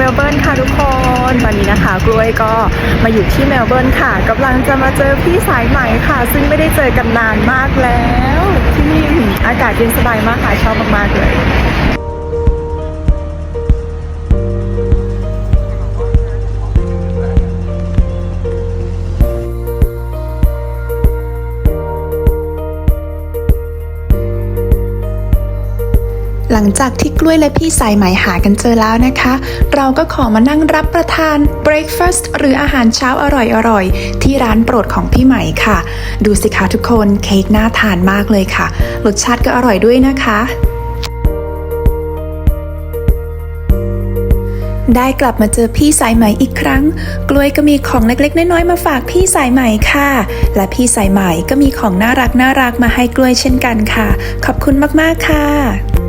เมลเบิร์นค่ะทุกคน ตอนนี้นะคะ กล้วยก็มาอยู่ที่เมลเบิร์นค่ะกำลังจะมาเจอพี่สายใหม่ค่ะ ซึ่งไม่ได้เจอกันนานมากแล้ว ที่นี่อืมอากาศเย็นสบายมากค่ะชอบมากๆเลย ลังจากที่กล้วยและพี่สายไหมหากันเจอแล้วนะคะ เราก็ขอมานั่งรับประทาน breakfast หรืออาหารเช้าอร่อยๆ ที่ร้านโปรดของพี่ไหมค่ะ ดูสิคะทุกคนเค้กน่าทานมากเลยค่ะ รสชาติก็อร่อยด้วยนะคะได้กลับมาเจอพี่สายไหมอีกครั้ง กล้วยก็มีของเล็กๆ น้อยๆ มาฝากพี่สายไหมค่ะ และพี่สายไหมก็มีของน่ารักน่ารักมาให้กล้วยเช่นกันค่ะ ขอบคุณมากๆค่ะ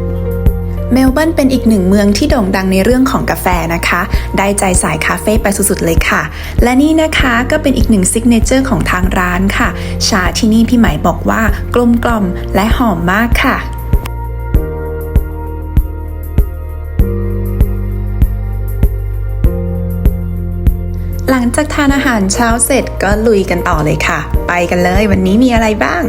เมลเบิร์นเป็นอีกหนึ่งเมืองที่โด่งดังในเรื่องของกาแฟนะคะ ได้ใจสายคาเฟ่ไปสุดๆเลยค่ะ และนี่นะคะก็เป็นอีกหนึ่งซิกเนเจอร์ของทางร้านค่ะ ชาที่นี่พี่หมายบอกว่ากลมกล่อมและหอมมากค่ะหลังจากทานอาหารเช้าเสร็จก็ลุยกันต่อเลยค่ะ ไปกันเลยวันนี้มีอะไรบ้าง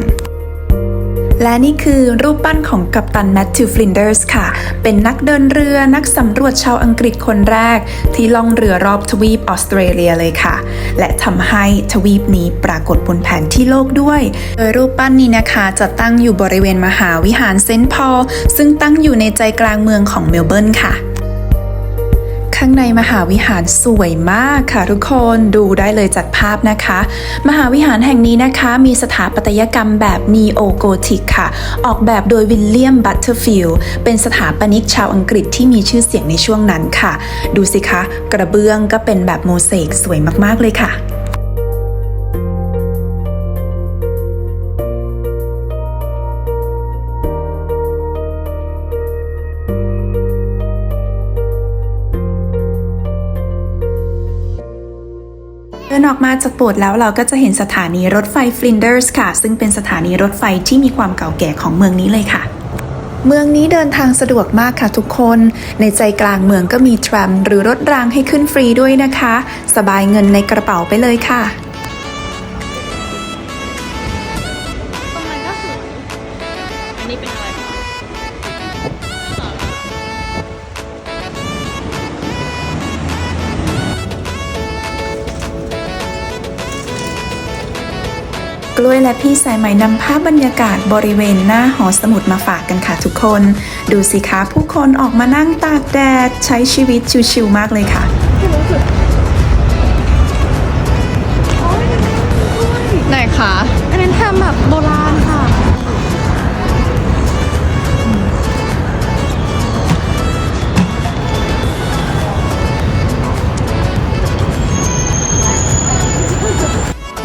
และนี่คือรูปปั้นของกัปตันแมทธิวฟลินเดอร์สค่ะ เป็นนักเดินเรือนักสำรวจชาวอังกฤษคนแรก ที่ล่องเรือรอบทวีปออสเตรเลียเลยค่ะ และทำให้ทวีปนี้ปรากฏบนแผนที่โลกด้วย โดยรูปปั้นนี้นะคะจะตั้งอยู่บริเวณมหาวิหารเซนต์พอลซึ่งตั้งอยู่ในใจกลางเมืองของเมลเบิร์นค่ะ ข้างในมหาวิหารสวยมากค่ะทุกคนดูได้เลยจากภาพนะคะ มหาวิหารแห่งนี้นะคะ มีสถาปัตยกรรมแบบนีโอโกธิกค่ะ ออกแบบโดยวิลเลียมบัตเทอร์ฟิลด์เป็นสถาปนิกชาวอังกฤษที่มีชื่อเสียงในช่วงนั้นค่ะ ดูสิคะ กระเบื้องก็เป็นแบบโมเสกสวยมากๆเลยค่ะ เดินออกมาจากโบสถ์แล้วเราก็จะเห็นสถานีรถไฟฟลินเดอร์สค่ะ ซึ่งเป็นสถานีรถไฟที่มีความเก่าแก่ของเมืองนี้เลยค่ะ เมืองนี้เดินทางสะดวกมากค่ะทุกคน ในใจกลางเมืองก็มีทรัมหรือรถรางให้ขึ้นฟรีด้วยนะคะ สบายเงินในกระเป๋าไปเลยค่ะ กล้วยและพี่สายไหมนำภาพบรรยากาศบริเวณหน้าหอสมุดมาฝากกันค่ะทุกคน ดูสิคะผู้คนออกมานั่งตากแดดใช้ชีวิตชิวๆมากเลยค่ะ ไหนคะ อันนั้นทำแบบโบราณ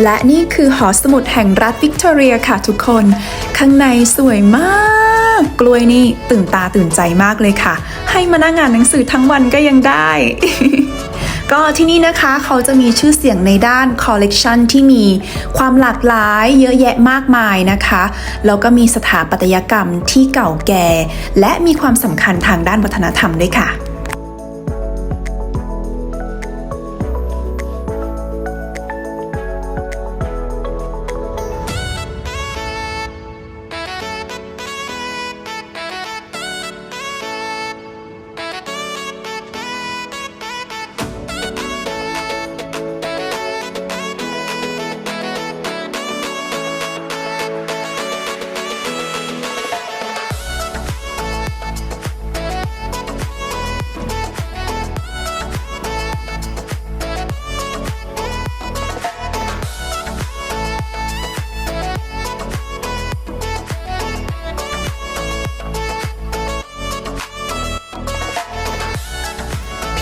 และนี่คือหอสมุดแห่งรัฐวิกตอเรียค่ะทุกคน ข้างในสวยมาก กล้วยนี่ตื่นตาตื่นใจมากเลยค่ะ ให้มานั่งอ่านหนังสือทั้งวันก็ยังได้ ก็ที่นี่นะคะเขาจะมีชื่อเสียงในด้านคอลเลกชันที่มีความหลากหลายเยอะแยะมากมายนะคะ แล้วก็มีสถาปัตยกรรมที่เก่าแก่ และมีความสำคัญทางด้านวัฒนธรรมด้วยค่ะ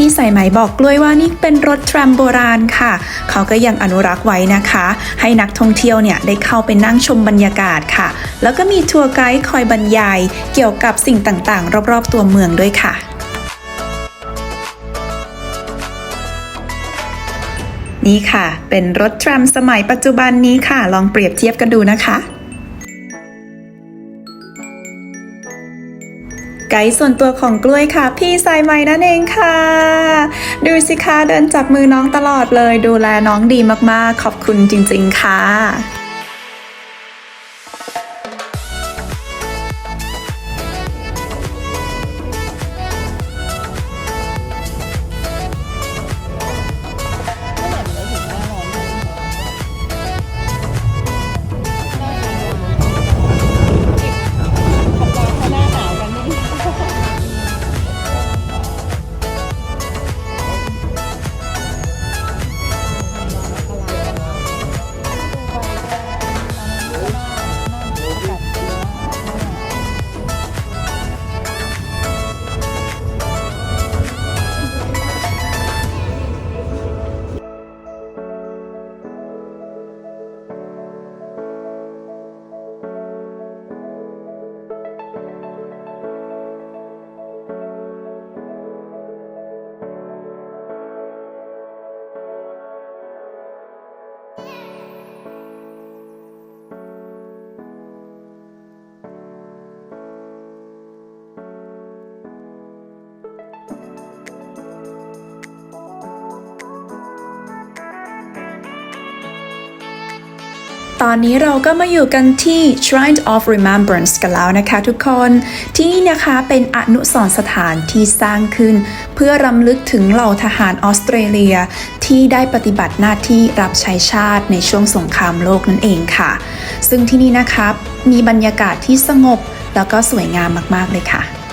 พี่สายไหมบอกกล้วยว่านี่เป็นรถทรัมโบราณค่ะ เขาก็ยังอนุรักษ์ไว้นะคะ ให้นักท่องเที่ยวเนี่ยได้เข้าไปนั่งชมบรรยากาศค่ะ แล้วก็มีทัวร์ไกด์คอยบรรยาย เกี่ยวกับสิ่งต่างๆ รอบๆ ตัวเมืองด้วยค่ะนี่ค่ะ เป็นรถทรัมสมัยปัจจุบันนี้ค่ะ ลองเปรียบเทียบกันดูนะคะ ไกด์ส่วนตัวของกล้วยค่ะ พี่สายไหมนั่นเองค่ะ ดูสิคะเดินจับมือน้องตลอดเลย ดูแลน้องดีมากๆ ขอบคุณจริง ๆ ค่ะ ตอนนี้เราก็มาอยู่กันที่ Shrine of Remembrance กันแล้วนะคะทุกคน ที่นี่นะคะเป็นอนุสรณ์สถานที่สร้างขึ้น เพื่อรำลึกถึงเหล่าทหารออสเตรเลีย ที่ได้ปฏิบัติหน้าที่รับใช้ชาติในช่วงสงครามโลกนั่นเองค่ะ ซึ่งที่นี่นะครับมีบรรยากาศที่สงบแล้วก็สวยงามมากๆเลยค่ะ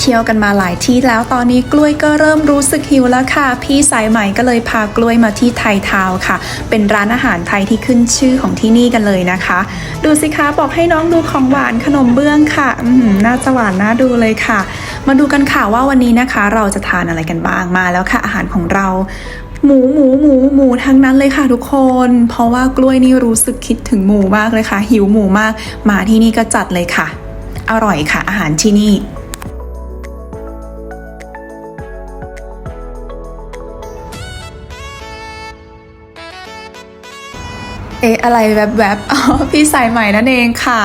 เที่ยวกันมาหลายที่แล้วตอนนี้กล้วยก็เริ่มรู้สึกหิวแล้วค่ะ พี่สายใหม่ก็เลยพากล้วยมาที่ไทยทาวค่ะ เป็นร้านอาหารไทยที่ขึ้นชื่อของที่นี่กันเลยนะคะ ดูสิคะบอกให้น้องดูของหวานขนมเบื้องค่ะอือหือน่าจะหวานน่าดูเลยค่ะ มาดูกันค่ะว่าวันนี้นะคะ เราจะทานอะไรกันบ้างมาแล้วค่ะอาหารของเราหมูหมูหมูหมูทั้งนั้นเลยค่ะทุกคน เพราะว่ากล้วยนี่รู้สึกคิดถึงหมูมากเลยค่ะ หิวหมูมาก มาที่นี่ก็จัดเลยค่ะ อร่อยค่ะอาหารที่นี่ เอ๊ะอะไรแวบๆอ๋อพี่สายใหม่นั่นเองค่ะ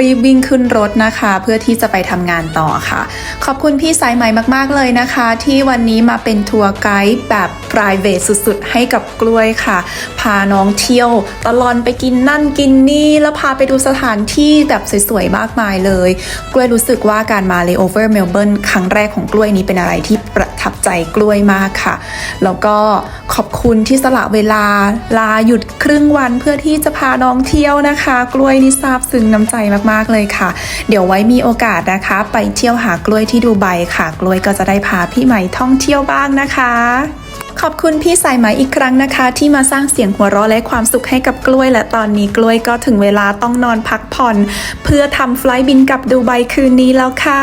รีบวิ่งขึ้นรถนะคะ เพื่อที่จะไปทำงานต่อค่ะ ขอบคุณพี่สายใหม่มากๆเลยนะคะ ที่วันนี้มาเป็นทัวร์ไกด์แบบ p r i v a t สุดๆ ให้กับกล้วยค่ะ พาน้องเที่ยวตลอนไปกินนั่นกินนี่ แล้วพาไปดูสถานที่แบบสวยๆ มากมายเลย กล้วยรู้สึกว่าการมาเลโอเวอร์เมลเบิร์นครั้งแรกของกล้วยนี้เป็นอะไรที่ประทับใจกล้วยมากค่ะ แล้วก็ขอบคุณที่สละเวลาลาหยุดครึ่งวันเพื่อที่จะพาน้องเที่ยวนะคะ กล้วยนี่ซาบซึ้งน้ำใจมากๆเลยค่ะ เดี๋ยวไว้มีโอกาสนะคะ ไปเที่ยวหากล้วยที่ดูไบค่ะ กล้วยก็จะได้พาพี่ใหม่ท่องเที่ยวบ้างนะคะขอบคุณพี่สายไหมอีกครั้งนะคะ ที่มาสร้างเสียงหัวเราะและความสุขให้กับกล้วย และตอนนี้กล้วยก็ถึงเวลาต้องนอนพักผ่อน เพื่อทำไฟล์บินกลับดูไบคืนนี้แล้วค่ะ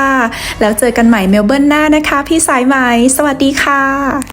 แล้วเจอกันใหม่เมลเบิร์นหน้านะคะ พี่สายไหม สวัสดีค่ะ